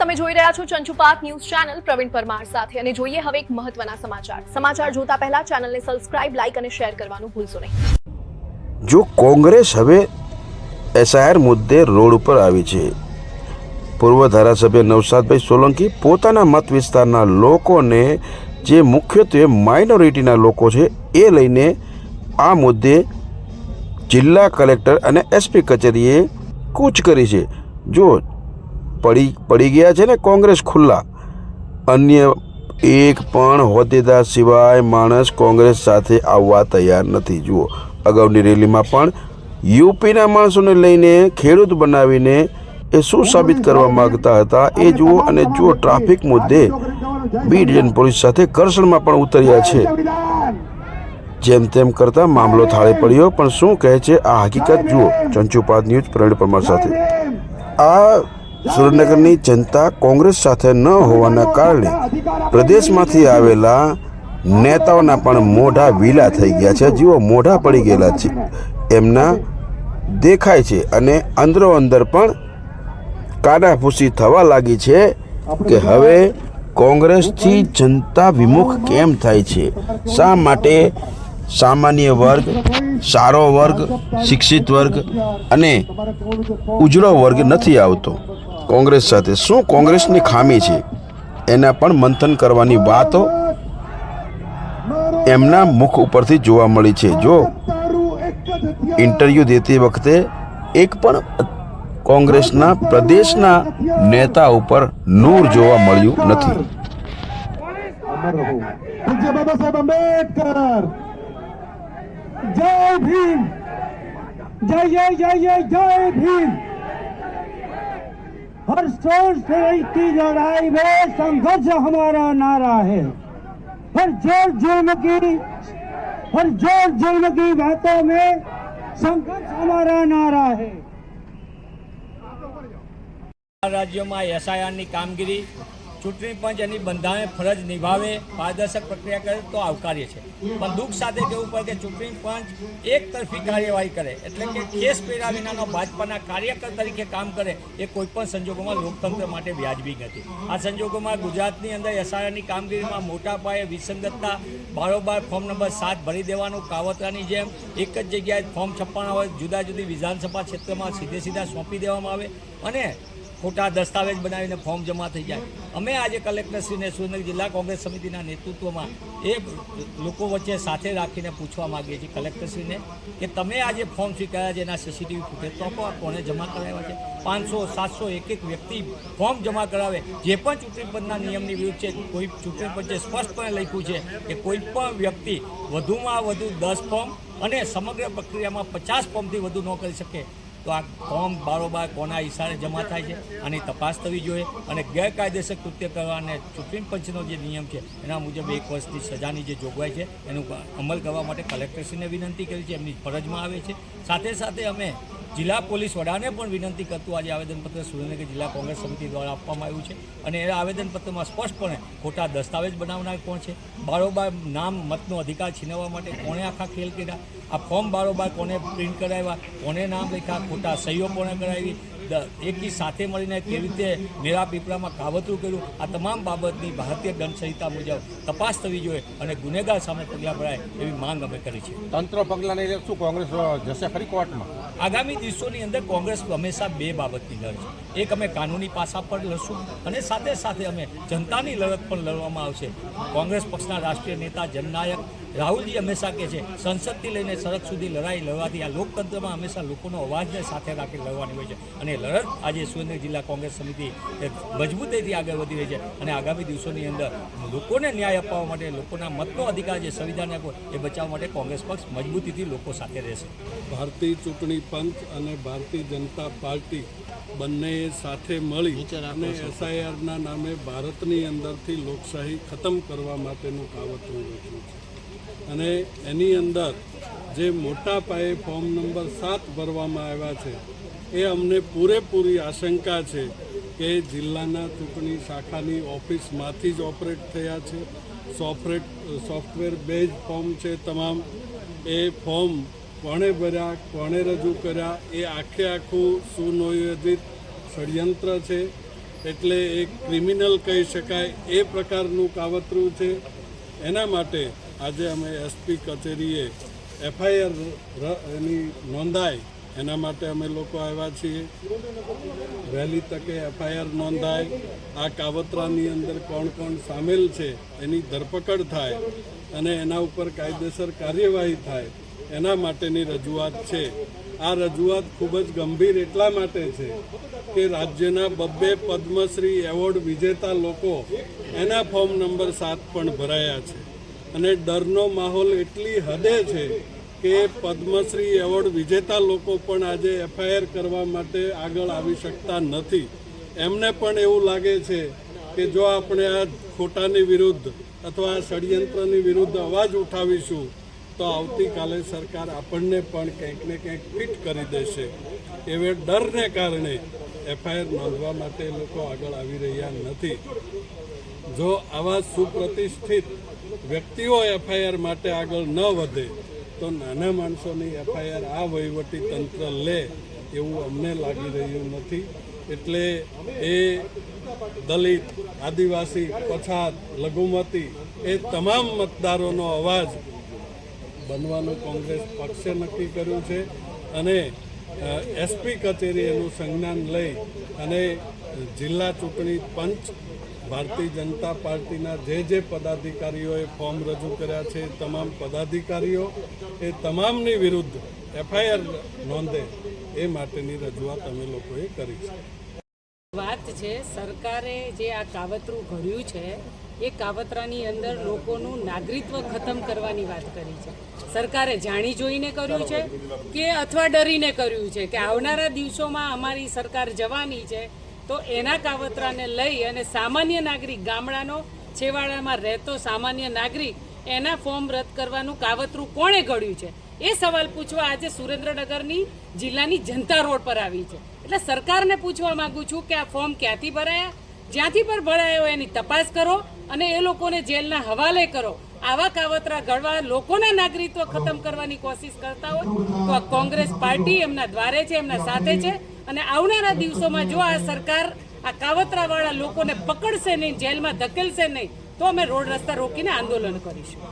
તમે જોઈ રહ્યા છો ચંચુપાક ન્યૂઝ ચેનલ પ્રવીણ પરમાર સાથે. અને જોઈએ હવે એક મહત્વના સમાચાર. સમાચાર જોતા પહેલા ચેનલને સબસ્ક્રાઇબ લાઇક અને શેર કરવાનું ભૂલશો નહીં. જો કોંગ્રેસ હવે એસઆઈઆર મુદ્દે રોડ ઉપર આવી છે. પૂર્વ ધારાસભ્ય નવસાદભાઈ સોલંકી પોતાના મત વિસ્તારના લોકોને જે મુખ્યત્વે માઇનોરિટીના લોકો છે, એ લઈને આ મુદ્દે જિલ્લા કલેક્ટર અને એસપી કચેરીએ કૂચ કરી છે. જો પડી પડી ગયા છે ને કોંગ્રેસ ખુલ્લા. અન્ય એક પણ હોદ્દેદાર સિવાય માણસ કોંગ્રેસ સાથે આવવા તૈયાર નથી. જુઓ, અગાઉની રેલીમાં પણ યુપીના માણસોને લઈને ખેડૂત બનાવીને એ શું સાબિત કરવા માગતા હતા એ જુઓ અને જુઓ, ટ્રાફિક મુદ્દે બી ડિવિઝન પોલીસ સાથે ઘર્ષણમાં પણ ઉતર્યા છે. જેમ તેમ કરતા મામલો થાળે પડ્યો, પણ શું કહે છે આ હકીકત? જુઓ, ચંચુપાદ ન્યૂઝ, પ્રવીણ પરમાર સાથે. આ સુરેન્દ્રનગરની જનતા કોંગ્રેસ સાથે ન હોવાના કારણે પ્રદેશમાંથી આવેલા નેતાઓના પણ મોઢા વીલા થઈ ગયા છે. જેઓ મોઢા પડી ગયેલા છે, એમના દેખાય છે અને અંદરો અંદર પણ કાનાફૂસી થવા લાગી છે કે હવે કોંગ્રેસથી જનતા વિમુખ કેમ થાય છે? શા માટે સામાન્ય વર્ગ, સારો વર્ગ, શિક્ષિત વર્ગ અને ઉજળો વર્ગ નથી આવતો? કોંગ્રેસ સાથે. શું કોંગ્રેસની ખામી છે? એના પણ મંથન કરવાની વાતો એમના મુખ ઉપરથી જોવા મળી છે. જો ઇન્ટરવ્યૂ દેતી વખતે એક પણ કોંગ્રેસના પ્રદેશના નેતા ઉપર નૂર જોવા મળ્યું નથી. જય ભીમ. જય જય જય જય જય भीम हर सोच से की लड़ाई में संघर्ष हमारा नारा है हर जोर जुल्म की हर जोर जुल्म की बातों में संघर्ष हमारा नारा है આ રાજ્યોમાં એસઆઈઆરની કામગીરી ચૂંટણી પંચ એની બંધારણ ફરજ નિભાવે, પારદર્શક પ્રક્રિયા કરે તો આવકાર્ય છે. પણ દુઃખ સાથે કહેવું પડે કે ચૂંટણી પંચ એક તરફી કાર્યવાહી કરે, એટલે કે કેસ પહેરા વિનાનો ભાજપાના કાર્યકર તરીકે કામ કરે, એ કોઈપણ સંજોગોમાં લોકતંત્ર માટે વ્યાજબી નથી. આ સંજોગોમાં ગુજરાતની અંદર એસઆરની કામગીરીમાં મોટા પાયે વિસંગતતા, બારોબાર ફોર્મ નંબર સાત ભરી દેવાનું, કાવતરાની જેમ એક જ જગ્યાએ ફોર્મ છપ્પાના હોય, જુદા જુદી વિધાનસભા ક્ષેત્રમાં સીધે સીધા સોંપી દેવામાં આવે. અને ખોટા દસ્તાવેજ બનાવીને ફોર્મ જમા થઈ જાય. અમે આજે કલેક્ટરશ્રીને સુરેન્દ્રનગર જિલ્લા કોંગ્રેસ સમિતિના નેતૃત્વમાં એ લોકો વચ્ચે સાથે રાખીને પૂછવા માગીએ છીએ કલેક્ટરશ્રીને કે તમે આજે ફોર્મ સ્વીકાર્યા છે, એના સીસીટીવી ફૂટેજ તો આપો કોને જમા કરાવ્યા છે? પાંચસો, સાતસો એક એક વ્યક્તિ ફોર્મ જમા કરાવે. જે પણ ચૂંટણી પંચના નિયમની વિરુદ્ધ છે, કોઈ ચૂંટણી પંચે સ્પષ્ટપણે લખ્યું છે કે કોઈ પણ વ્યક્તિ વધુમાં વધુ દસ ફોર્મ અને સમગ્ર પ્રક્રિયામાં પચાસ ફોર્મથી વધુ ન કરી શકે. તો આ ફોર્મ બારોબાર કોના ઇશારે જમા થાય છે આની તપાસ થવી જોઈએ અને ગેરકાયદેસર કૃત્ય કરવા અને ચૂંટણી પંચનો જે નિયમ છે, એના મુજબ એક વર્ષની સજાની જે જોગવાઈ છે, એનું અમલ કરવા માટે કલેક્ટરશ્રીને વિનંતી કરી છે, એમની ફરજમાં આવે છે. સાથે સાથે અમે જિલ્લા પોલીસ વડાને પણ વિનંતી કરતું આજે આવેદનપત્ર સુરેન્દ્રનગર જિલ્લા કોંગ્રેસ સમિતિ દ્વારા આપવામાં આવ્યું છે અને એ આવેદનપત્રમાં સ્પષ્ટપણે ખોટા દસ્તાવેજ બનાવનાર કોણ છે? બારોબાર નામ, મતનો અધિકાર છીનવવા માટે કોણે આખા ખેલ કર્યા? આ ફોર્મ બારોબાર કોને પ્રિન્ટ કરાવ્યા? કોને નામ લખ્યા? ખોટા સહીઓ કોણે કરાવી? એકી સાથે મળીને કેવી રીતે મેરા પીપળામાં કાવતરું કર્યું? આ તમામ બાબતની ભારતીય દંડ સંહિતા મુજબ તપાસ થવી જોઈએ અને ગુનેગાર સામે પગલાં ભરાય એવી માંગ અમે કરી છે. તંત્ર પગલાં લઈને શું કોંગ્રેસ જશે ખરી કોર્ટમાં? આગામી દિવસોની અંદર કોંગ્રેસ હંમેશા બે બાબતની લડશે એક અમે કાનૂની પાસા પર લડશું અને સાથે સાથે અમે જનતાની લડત પણ લડવામાં આવશે. કોંગ્રેસ પક્ષના રાષ્ટ્રીય નેતા જનનાયક રાહુલજી હંમેશા કહે છે સંસદથી લઈને સડક સુધી લડાઈ લડવાથી આ લોકતંત્રમાં હંમેશા લોકોનો અવાજને સાથે રાખી લડવાની હોય છે અને લડત આજે સુરેન્દ્રનગર જિલ્લા કોંગ્રેસ સમિતિ એક મજબૂતીથી આગળ વધી રહી છે અને આગામી દિવસોની અંદર લોકોને ન્યાય અપાવવા માટે લોકોના મતનો અધિકાર જે સંવિધાન આપ્યો એ બચાવવા માટે કોંગ્રેસ પક્ષ મજબૂતીથી લોકો સાથે રહેશે. ભારતીય ચૂંટણી પંચ અને ભારતીય જનતા પાર્ટી બંને સાથે મળી અને એસઆઈઆરના નામે ભારતની અંદરથી લોકશાહી ખતમ કરવા માટેનું કાવતરું રચ્યું છે. અને એની અંદર જે મોટા પાયે ફોર્મ નંબર સાત ભરવામાં આવ્યા છે એ અમને પૂરેપૂરી આશંકા છે કે જિલ્લાના ચૂંટણી શાખાની ઓફિસમાંથી જ ઓપરેટ થયા છે. સોફ્ટવેર સોફ્ટવેર બેઝ ફોર્મ છે તમામ. એ ફોર્મ કોણે ભર્યા, કોણે રજૂ કર્યા, એ આખે આખું સુનિયોજિત ષડયંત્ર છે. એટલે એ ક્રિમિનલ કહી શકાય, એ પ્રકારનું કાવતરું છે. એના માટે આજે અમે એસપી કચેરીએ એફઆઈઆર એની નોંધાય એના માટે અમે લોકો આવ્યા છીએ. વહેલી તકે એફઆઈઆર નોંધાય. આ કાવતરાની અંદર કોણ કોણ સામેલ છે એની ધરપકડ થાય અને એના ઉપર કાયદેસર કાર્યવાહી થાય એના માટેની રજૂઆત છે. આ રજૂઆત ખૂબ જ ગંભીર એટલા માટે છે કે રાજ્યના બબ્બે પદ્મશ્રી એવોર્ડ વિજેતા લોકો એના ફોર્મ નંબર સાત પણ ભરાયા છે. અને ડરનો માહોલ એટલી હદે છે કે પદ્મશ્રી એવોર્ડ વિજેતા લોકો પણ આજે એફઆઈઆર કરવા માટે આગળ આવી શકતા નથી. એમને પણ એવું લાગે છે કે જો આપણે આ ખોટાની વિરુદ્ધ અથવા આ ષડયંત્રની વિરુદ્ધ અવાજ ઉઠાવીશું, તો આવતીકાલે સરકાર આપણને પણ કંઈક ને કંઈક ફિટ કરી દેશે. એવે ડરને કારણે એફઆઈઆર નોંધવા માટે લોકો આગળ આવી રહ્યા નથી. જો આવા સુપ્રતિષ્ઠિત વ્યક્તિઓ એફઆઈઆર માટે આગળ ન વધે તો નાના માણસોની એફઆઈઆર આ વહીવટી તંત્ર લે એવું અમને લાગી રહ્યું નથી. એટલે એ દલિત, આદિવાસી, પછાત, લઘુમતી એ તમામ મતદારોનો અવાજ બનવાનું કોંગ્રેસ પક્ષે નક્કી કર્યું છે અને એસપી કચેરી એનું સંજ્ઞાન લઈ અને જિલ્લા ચૂંટણી પંચ ભારતીય જનતા પાર્ટીના જે જે પદાધિકારીઓએ ફોર્મ રજૂ કર્યા છે તમામ પદાધિકારીઓ એ તમામની વિરુદ્ધ એફઆઈઆર નોંધે એ માટેની રજૂઆત અમે લોકોએ કરી છે. વાત છે, સરકારે જે આ કાવતરું ઘડ્યું છે, એ કાવતરાની અંદર લોકોનું નાગરિકત્વ ખતમ કરવાની વાત કરી છે. સરકારે જાણી જોઈને કર્યું છે કે અથવા ડરીને કર્યું છે કે આવનારા દિવસોમાં અમારી સરકાર જવાની છે તો એના કાવતરાને લઈ અને સામાન્ય નાગરિક ગામડાનો છેવાડામાં રહેતો સામાન્ય નાગરિક એના ફોર્મ રદ કરવાનું કાવતરું કોણે ઘડ્યું છે? એ સવાલ પૂછવા આજે સુરેન્દ્રનગરની જિલ્લાની જનતા રોડ પર આવી છે. એટલે સરકારને પૂછવા માંગુ છું કે આ ફોર્મ ક્યાંથી ભરાયા? જ્યાંથી પણ ભરાયો એની તપાસ કરો અને એ લોકોને જેલના હવાલે કરો. આવા કાવતરા ઘડવા લોકોના નાગરિકત્વ ખતમ કરવાની કોશિશ કરતા હોય તો આ કોંગ્રેસ પાર્ટી એમના દ્વારે છે, એમના સાથે છે. અને આવનારા દિવસોમાં જો આ સરકાર આ કાવતરાવાળા લોકોને પકડશે નહીં, જેલમાં ધકેલશે નહીં, તો અમે રોડ રસ્તા રોકીને આંદોલન કરીશું.